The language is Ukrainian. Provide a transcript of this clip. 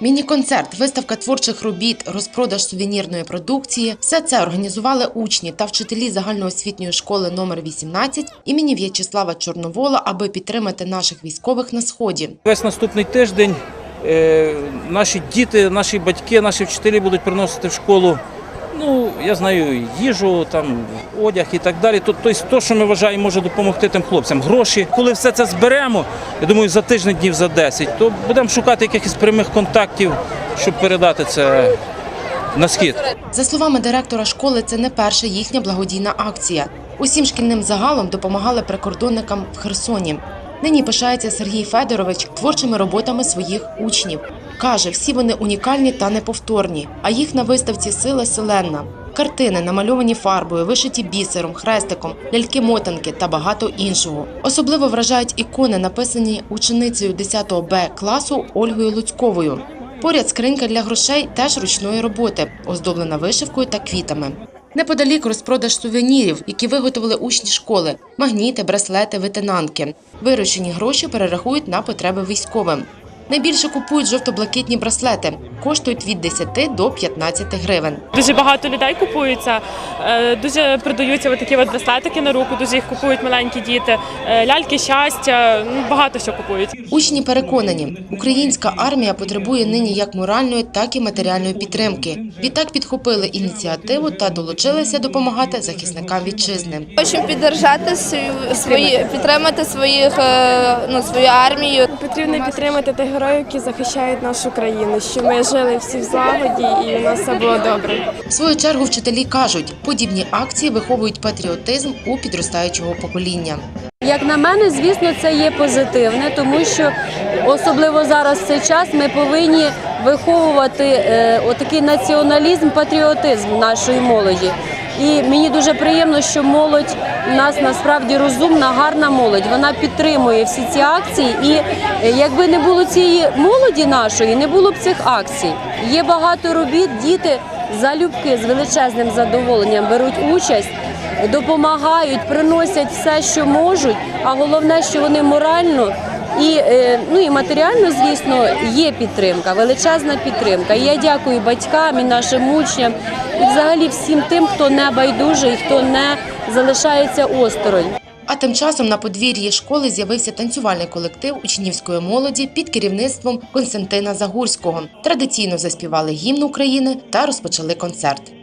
Міні-концерт, виставка творчих робіт, розпродаж сувенірної продукції – все це організували учні та вчителі загальноосвітньої школи номер 18 імені В'ячеслава Чорновола, аби підтримати наших військових на сході. Весь наступний тиждень е, наші діти, наші батьки, наші вчителі будуть приносити в школу. Ну, я знаю, їжу, там, одяг і так далі. Тобто, то, що ми вважаємо, може допомогти тим хлопцям. Гроші. Коли все це зберемо, я думаю, за тиждень днів за 10, то будемо шукати якихось прямих контактів, щоб передати це на схід. За словами директора школи, це не перша їхня благодійна акція. Усім шкільним загалом допомагали прикордонникам в Херсоні. Нині пишається Сергій Федорович творчими роботами своїх учнів. Каже, всі вони унікальні та неповторні, а їх на виставці сила селенна. Картини, намальовані фарбою, вишиті бісером, хрестиком, ляльки-мотанки та багато іншого. Особливо вражають ікони, написані ученицею 10 Б класу Ольгою Луцьковою. Поряд скринька для грошей теж ручної роботи, оздоблена вишивкою та квітами. Неподалік розпродаж сувенірів, які виготовили учні школи: магніти, браслети, витинанки. Виручені гроші перерахують на потреби військовим. Найбільше купують жовто-блакитні браслети, коштують від 10 до 15 гривень. Дуже багато людей купуються, е, дуже продаються такі от браслетики на руку, дуже їх купують маленькі діти, е, ляльки щастя, ну, багато що купують. Учні переконані, українська армія потребує нині як моральної, так і матеріальної підтримки. Відтак підхопили ініціативу та долучилися допомагати захисникам вітчизни. Хочемо підтримати свою свої підтримати своїх е, ну свою армію. Потрібно підтримати тих героїв, які захищають нашу країну, щоб ми жили всі в злагоді і у нас все було добре. В свою чергу вчителі кажуть, подібні акції виховують патріотизм у підростаючого покоління. Як на мене, звісно, це є позитивне, тому що особливо зараз в цей час ми повинні виховувати е, отакий націоналізм, патріотизм нашої молоді. І мені дуже приємно, що молодь нас насправді розумна, гарна молодь. Вона підтримує всі ці акції. І е, якби не було цієї молоді нашої, не було б цих акцій. Є багато робіт, діти залюбки з величезним задоволенням беруть участь допомагають, приносять все, що можуть. А головне, що вони морально і е, ну і матеріально, звісно, є підтримка, величезна підтримка. І я дякую батькам і нашим учням, і взагалі всім тим, хто не байдужий, хто не залишається осторонь. А тим часом на подвір'ї школи з'явився танцювальний колектив учнівської молоді під керівництвом Константина Загурського. Традиційно заспівали гімн України та розпочали концерт.